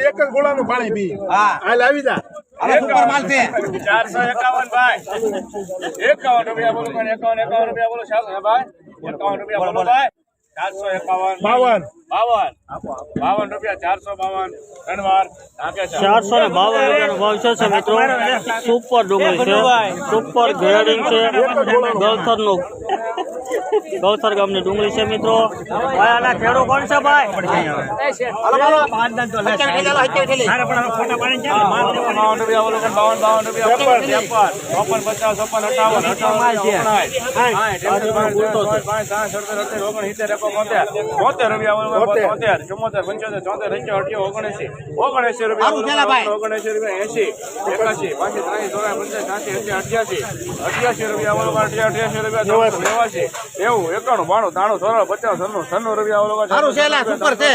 એક જ ગોળાનું પાણી પી. હા. માલ છે ચારસો એકાવન ભાઈ. એકાવન રૂપિયા બોલો એકાવન એકાવન રૂપિયા બોલો ચારસો. ભાઈ. એકાવન રૂપિયા બોલો. ભાઈ. ચારસો એકાવન. બાવન. બાવન બાવન રૂપિયા ચારસો બાવન ત્રણ વાર ઢાંકે છે ચારસો ને બાવન રૂપિયાનો ભાવ છે છે મિત્રો સુપર ડુંગળી છે સુપર ગ્રેડિંગ છે ગૌથરનું ગૌથર ગામની ડુંગળી છે મિત્રો ભાઈ આના ખેડૂ કોણ છે ભાઈ બોતેર રૂપિયા બોતેર ચુમ્મોતેર પંચોતેર ચોતેર અઠ્યો ઓગણસી ઓગણસી. રૂપિયા ઓગણસી રૂપિયા એસી એકાસી પાંચી ત્રાસી ચોરાસી પંચાસી સાસી એસી અઠ્યાસી અઠ્યાસી રૂપિયા અઠ્યાસી રૂપિયા નેવાસી એવું એકાણું બાણું ત્રાણું સોળ પચાસ છન્નું રૂપિયા બોલો સારું છે લા, સુપર છે.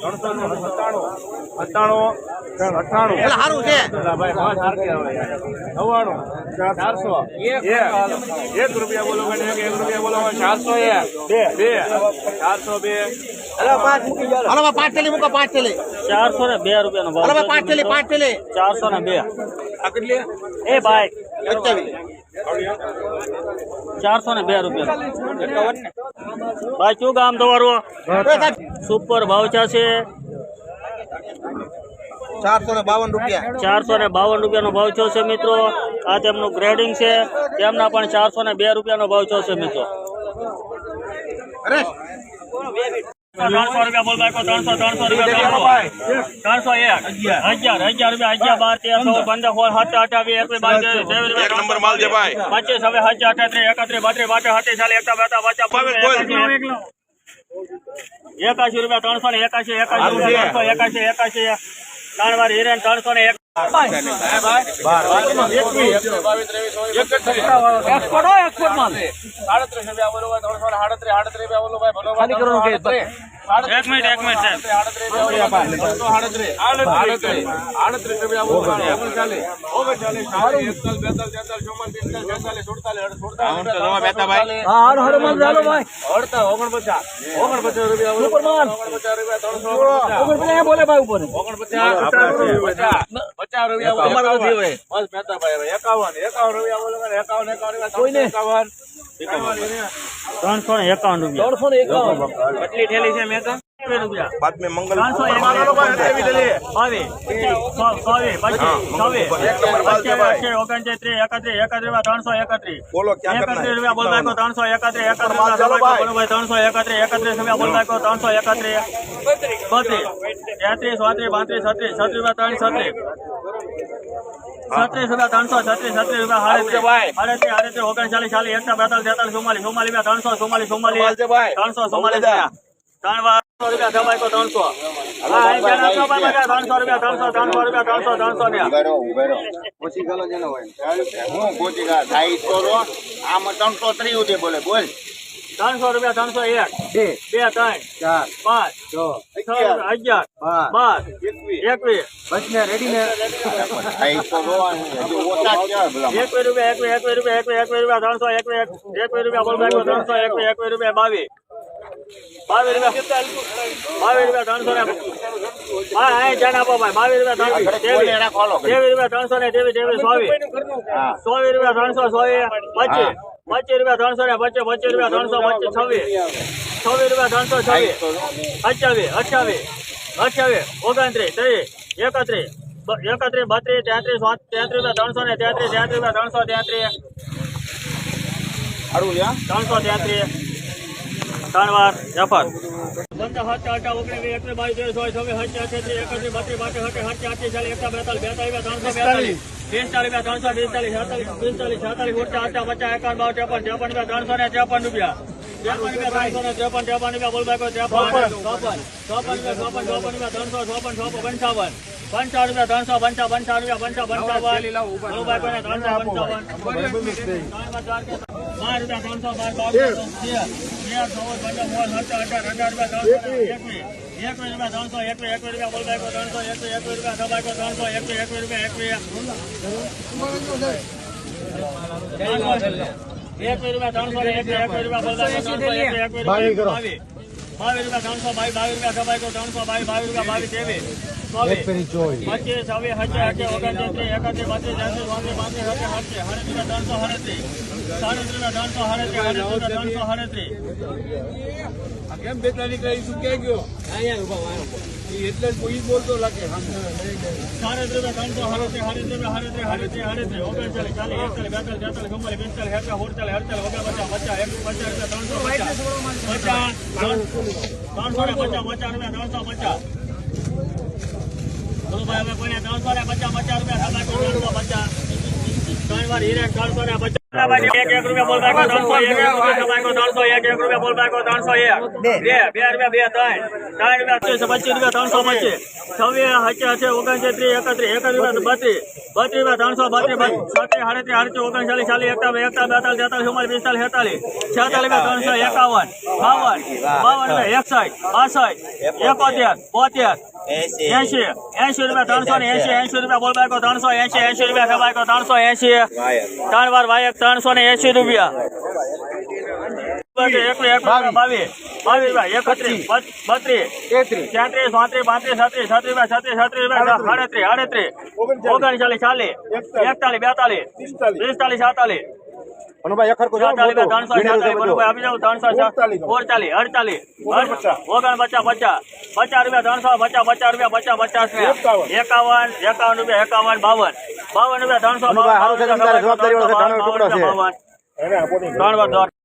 ત્રણસો સત્તાણું સત્તાણું એટલે સારું છે. નવ્વાણું. ચારસો. એક. એક. રૂપિયા બોલો એક એક રૂપિયા બોલો ચારસો એક. બે. બે. ચારસો બે. હાલો પાંચ થેલી મૂકો પાંચ થેલી. ચારસો ને બે રૂપિયા નો ભાવ પાંચ થેલી પાંચ થેલી. ચારસો ને બે. એ ભાઈ. ચારસો ને બે રૂપિયા. ભાઈ શું ગામ તમારું? સુપર ભાવ છે. ચારસો ને બાવન રૂપિયા. ચારસો ને બાવન રૂપિયાનો ભાવ થયો છે મિત્રો. આ તેમનું ગ્રેડિંગ છે. તેમના પણ ચારસો ને બે રૂપિયાનો ભાવ થયો છે મિત્રો. ત્રણસો રૂપિયા બોલ બાઈકો ત્રણસો ત્રણસો રૂપિયા ત્રણસો એક. હજાર હજાર રૂપિયા હજાર બાર તેર ચૌદ પંદર સોળ સત્તર અઠાવીસ એકવીસ બાવીસ ત્રેવીસ ત્રેવીસ રૂપિયા નંબર માલ છે ભાઈ. પચીસ હવે હજાર અઠાત્રીસ એકત્રીસ બત્રીસ બાટે હત્રીસ ચાલીસ એકતા બેતા પચાસ એકાશી રૂપિયા ત્રણસો ને એકાશી એકાશી એકાશી એકાશી. ત્રણ વાર હિરેન ત્રણસો ને એક સાડત્રીસ રૂપિયા બોલો ભાઈ ત્રણસો ને સાડત્રીસ સાડત્રીસ રૂપિયા બોલો ભાઈ ભલો ભાઈ. એક મિનિટ એક મિનિટ સાહેબ. આડત્રીસ આડત્રીસ રૂપિયા એકાવન. એકાવન એકાવન. બોલો ભાઈ. એકાવન રૂપિયા. ત્રણસો ને એકાવન. કેટલી થેલી છે મેં બાદ મેં મંગલ ત્રણસો એકત્રીસ એકત્રીસ ત્રણસો એકત્રીસ બોલો એકત્રીસ રૂપિયા બોલતા ત્રણસો એકત્રીસ એકત્રીસ ત્રણસો એકત્રીસ એકત્રીસ રૂપિયા બોલ ત્રણસો એકત્રીસ બત્રીસ. તેત્રીસ ચોત્રીસ પાંત્રીસ છત્રીસ છત્રીસ રૂપિયા ત્રણ છત્રીસ. છત્રીસ રૂપિયા ત્રણસો છત્રીસ છત્રીસ રૂપિયા સાડત્રીસ સાડત્રીસ સાડત્રીસ ઓગણચાલીસ ચાલીસ એકસો બેતાલીસ તેતાલીસ ચુમ્માલીસ ચુમ્માલીસ રૂપિયા ત્રણસો ચુમ્માલીસ ચુમ્માલીસ. ત્રણસો ચુમ્માલીસ રૂપિયા. ત્રણ વાર રૂપિયા દબાઈ કો ત્રણસો? ત્રણસો રૂપિયા ત્રણસો ત્રણસો રૂપિયા ત્રણસો ત્રણસો ને ત્રણસો ત્રીસ બોલે બોલ. ત્રણસો રૂપિયા ત્રણસો એક. બે. ત્રણ. ચાર. પાંચ. છ. અગિયાર. બાર. એકવીસ. બસને રેડી ને એકવીસ રૂપિયા એકવીસ એકવીસ રૂપિયા એકવીસ એકવીસ રૂપિયા ત્રણસો એકવીસ એકવીસ રૂપિયા બોલ બાઈકો ત્રણસો એકવીસ એકવીસ રૂપિયા બાવીસ. બાવીસ રૂપિયા. બાવીસ રૂપિયા ત્રણસો ને હા હા જાણ આપો ભાઈ. બાવીસ રૂપિયા ત્રણસો. ત્રેવીસ. રૂપિયા ત્રણસો ને ત્રેવીસ ત્રેવીસ સોવી સોવી રૂપિયા ત્રણસો ચોવીસ. પચીસ. પચીસ રૂપિયા ત્રણસો ને પચીસ પચીસ રૂપિયા ત્રણસો પચીસ છવ્વીસ. છવ્વીસ રૂપિયા ત્રણસો છવ્વીસ. અઠ્યાવીસ અઠ્યાવીસ અઠ્યાવીસ ઓગણત્રીસ ત્રીસ એકત્રીસ એકત્રીસ બત્રીસ તેત્રીસ તેત્રીસ રૂપિયા ત્રણસો ને તેત્રીસ તેત્રીસ રૂપિયા ત્રણસો તેત્રીસ. ત્રણસો તેત્રીસ. ત્રણ વાર જફર ત્રણસો બેતાલીસ પિસ્તાલીસ પંચાવન પંચાવન રૂપિયા ત્રણસો પંચાવન રૂપિયા પંચાવન પંચાવન બાર રૂપિયા ત્રણસો બાર બાર સોળ સત્તર અઢાર અઢાર રૂપિયા ત્રણસો એક એકવીસ એકવીસ રૂપિયા ત્રણસો એકવીસ એકવીસ રૂપિયા બોલ બાઈકો ત્રણસો એકવીસ એકવીસ રૂપિયા દબાઈકો ત્રણસો એકવીસ એકવીસ રૂપિયા એકવીસ એકવીસ રૂપિયા ત્રણસો એકવીસ એકવીસ રૂપિયા બોલ બાઈકો ત્રણસો એકવીસ એકવીસ બાવીસ રૂપિયા ત્રણસો બાવીસ બાવીસ રૂપિયા દબાઈકો ત્રણસો બાવીસ બાવીસ રૂપિયા બાવીસ ત્રેવીસ પચીસ છવ્વીસ હચે હચે ઓગણત્રીસ એકત્રીસ બત્રીસ ત્રેસઠ ચોત્રીસ પાંત્રીસ હચે હચે હડત્રીસ ત્રણસો હડત્રીસ સાડત્રીસ ત્રણસો હડત્રીસ હડત્રીસ ત્રણસો હડત્રીસ કેમ બેટા કઈ શું ક્યાં ગયો? એટલે કોઈ બોલતો લાગે. ત્રણસો હડત્રીસ હડત્રીસ હડત્રીસ ઓગણચાલીસ ચાલીસ એકતાલીસ બેતાલીસ તેતાલીસ ચુમ્માલીસ પિસ્તાલીસ હેઠળ હોડચાલીસ હડચાલીસ ઓગણ પચાસ પચાસ એક પચાસ રૂપિયા ત્રણસો પચાસ. પચાસ ત્રણસો ને પચાસ પચાસ રૂપિયા ત્રણસો પચાસ. બોલો ભાઈ હવે કોઈને ત્રણસો ને પચાસ પચાસ રૂપિયા થતા ત્રણસો પચાસ. ત્રણ વાર હીરા ત્રણસો એક એક ત્રણસો એક એક ત્રણસો એક એક ત્રણસો એક ત્રણ ત્રણ રૂપિયા છેતાલીસ. ત્રણસો એકાવન. બાવન બાવન એકસઠ પાસઠ એકોતેર બોતેર. એસી એસી રૂપિયા ત્રણસો ને એસી એસી રૂપિયા બોલ બાયકો ત્રણસો એસી એસી રૂપિયા કબાયકો ત્રણસો એસી ત્રણ વાર વાયક ત્રણસો ને એસી રૂપિયા એકવીસ એકવીસ બાવીસ બાવીસ રૂપિયા એકત્રીસ બત્રીસ તેત્રીસ ચોત્રીસ પાંત્રીસ છત્રીસ છત્રીસ રૂપિયા છત્રીસ છત્રીસ રૂપિયા સાડત્રીસ આડત્રીસ ઓગણચાલીસ ચાલીસ એકતાલીસ બેતાલીસ પિસ્તાલીસ સાતાલીસ અનુભાઈ એક હરખું ત્રણસો ત્રણસો આપી જાવ ત્રણસો ઓગણચાલીસ અડતાલીસ ઓગણ પચાસ પચાસ પચાસ રૂપિયા ત્રણસો પચાસ પચાસ રૂપિયા પચાસ પચાસ રૂપિયા. એકાવન. એકાવન રૂપિયા એકાવન બાવન. બાવન રૂપિયા ત્રણસો બાવન ત્રણ વાર